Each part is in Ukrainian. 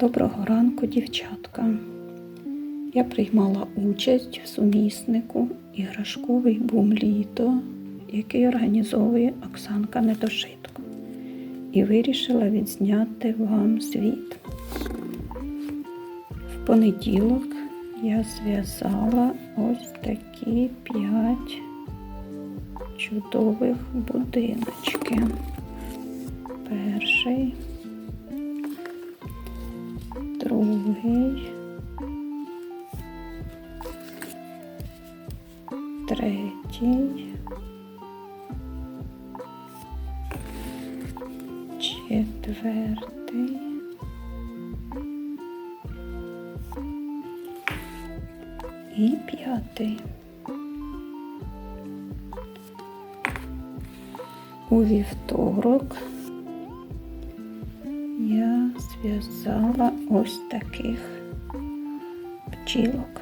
Доброго ранку, дівчатка. Я приймала участь в суміснику іграшковий бум літо, який організовує Оксанка Недошитко. І вирішила відзняти вам звіт. В понеділок я зв'язала ось такі п'ять чудових будиночки. Перший, другий, третій, четвертий. І п'ятий. У вівторок я зв'язала ось таких пчілок.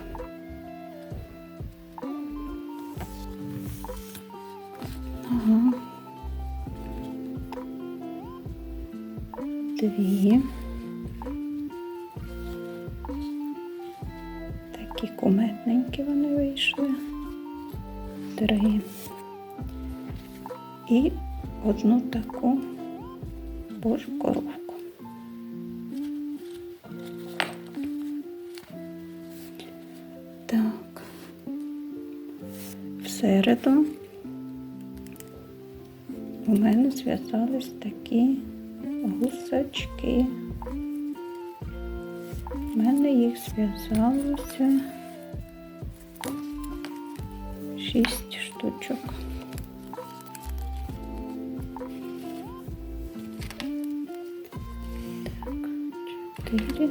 Ага. Дві. Такі куметненькі вони вийшли. Три. І одну таку божу. Середу у мене зв'язались такі гусачки. У мене їх зв'язалося шість штучок. чотири,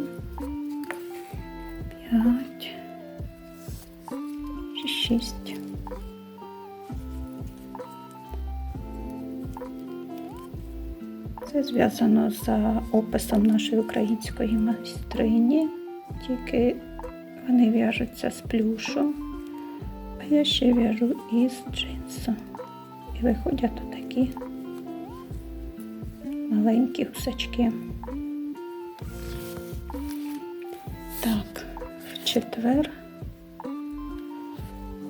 п'ять, шість. Це зв'язано за описом нашої української майстрині, тільки вони в'яжуться з плюшу, а я ще в'яжу із джинсу. І виходять такі маленькі гусачки. Так, в четвер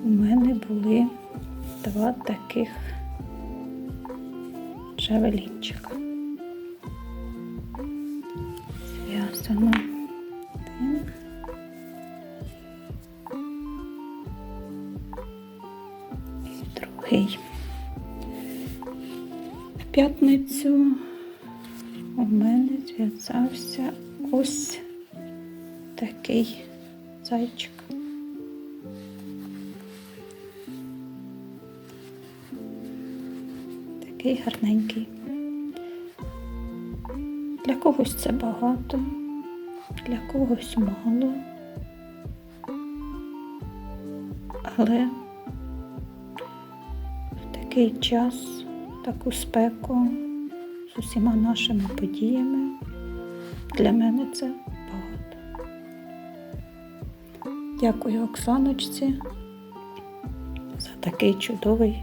у мене були два таких джавелінчика. І другий. В п'ятницю у мене зв'язався ось такий зайчик. Такий гарненький. Для когось це багато, для когось мало. Але в такий час, в таку спеку з усіма нашими подіями для мене це багато. Дякую Оксаночці за такий чудовий